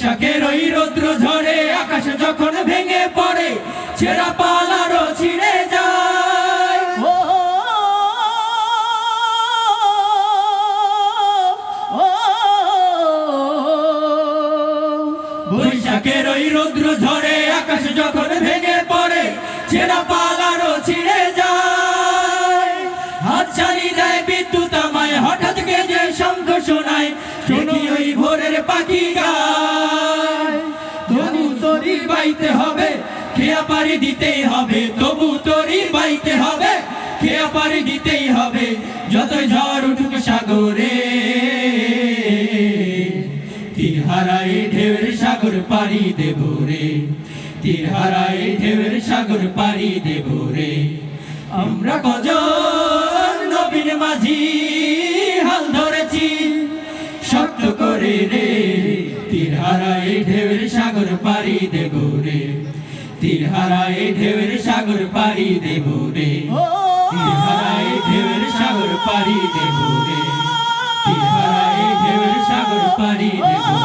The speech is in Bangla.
বৈশাখের ওই রৌদ্র ঝরে আকাশ যখন ভেঙে পড়ে, ছেঁড়া পালারও ছিঁড়ে যায়। বৈশাখের ওই রৌদ্র ঝরে আকাশ যখন ভেঙে পড়ে, ছেঁড়া পালারও ছিঁড়ে যায়। হাত ছাড়ি দেয় বিদ্যুৎ আমায়, হঠাৎ গেজে শঙ্খ শোনায় শুনি ওই ভোরের পাখি তরি বাইতে হবে। খেয়া পারি দিতেই হবে। তবু তরি বাইতে হবে। খেয়া পারি দিতেই হবে। যত ঝড় উঠুক সাগরে তীর হারায় ঢেউের সাগর পারি দেব রে। তীর হারায় ঢেউের সাগর পারি দেব রে। আমরা কজন নবীন মাঝি হাল ধরেছি, শক্ত করে রে। তীর হারায় ঢেউর সাগর পারি দেব রে। তীর হারায় ঢেউর সাগর পারি দেব রে। তীর হারায় ঢেউর সাগর পারি দেব রে। তীর হারায় ঢেউর সাগর পারি দেব